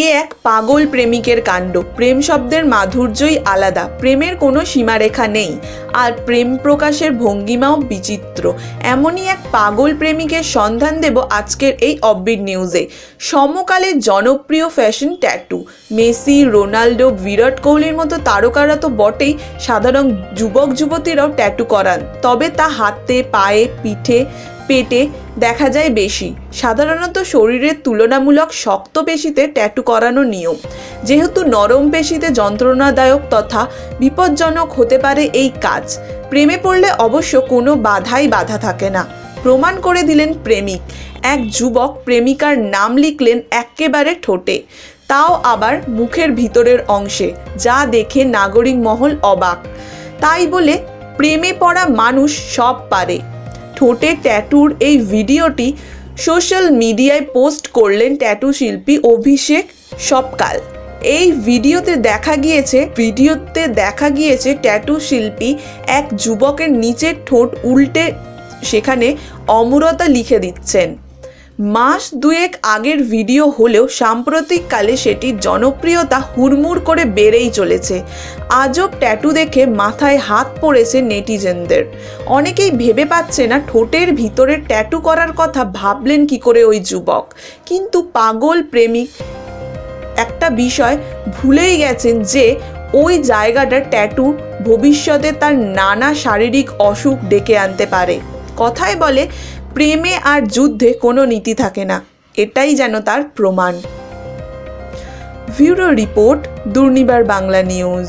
এ এক পাগল প্রেমিকের কাণ্ড। প্রেম শব্দের মাধুর্যই আলাদা। প্রেমের কোনো সীমারেখা নেই। আর প্রেম প্রকাশের ভঙ্গিমাও বিচিত্র। এমনই এক পাগল প্রেমিকের সন্ধান দেব আজকের এই অববিট নিউজে সমকালের জনপ্রিয় fashion tattoo Messi, Ronaldo, Virat কোহলির মতো তারকারা তো বটেই সাধারণ যুবক যুবতীরাও ট্যাটু করান। তবে তা হাতে, পায়ে, পিঠে পেটে দেখা যায় বেশি। সাধারণত শরীরের তুলনামূলক শক্ত পেশিতে ট্যাটু করানো নিয়ম। যেহেতু নরম পেশিতে যন্ত্রণাদায়ক তথা বিপজ্জনক হতে পারে এই কাজ, প্রেমে পড়লে অবশ্য কোনো বাধাই বাধা থাকে না। প্রমাণ করে দিলেন প্রেমিক। এক যুবক প্রেমিকার নাম লিখলেন এক্কেবারে ঠোঁটে। তাও আবার মুখের ভিতরের অংশে, যা দেখে নাগরিক মহল অবাক। তাই বলে, প্রেমে পড়া মানুষ সব পারে। ঠোঁটে ট্যাটুর এই ভিডিওটি সোশ্যাল মিডিয়ায় পোস্ট করলেন ট্যাটু শিল্পী অভিষেক সবকাল। এই ভিডিওতে দেখা গিয়েছে, ভিডিওতে দেখা গিয়েছে ট্যাটু শিল্পী এক যুবকের নিচের ঠোঁট উল্টে সেখানে অমরতা লিখে দিচ্ছেন। মাস দুয়েক আগের ভিডিও হলেও সাম্প্রতিককালে সেটির জনপ্রিয়তা হুড়মুড় করে বেড়েই চলেছে। আজব ট্যাটু দেখে মাথায় হাত পড়েছে নেটিজেনদের। অনেকেই ভেবে পাচ্ছে না ঠোঁটের ভিতরে ট্যাটু করার কথা ভাবলেন কি করে ওই যুবক। কিন্তু পাগল প্রেমিক একটা বিষয় ভুলেই গেছেন যে ওই জায়গাটা ট্যাটু ভবিষ্যতে তার নানা শারীরিক অসুখ ডেকে আনতে পারে। কথায় বলে প্রেমে আর যুদ্ধে কোনো নীতি থাকে না। এটাই যেন তার প্রমাণ। Bureau report, Durnibar Bangla news.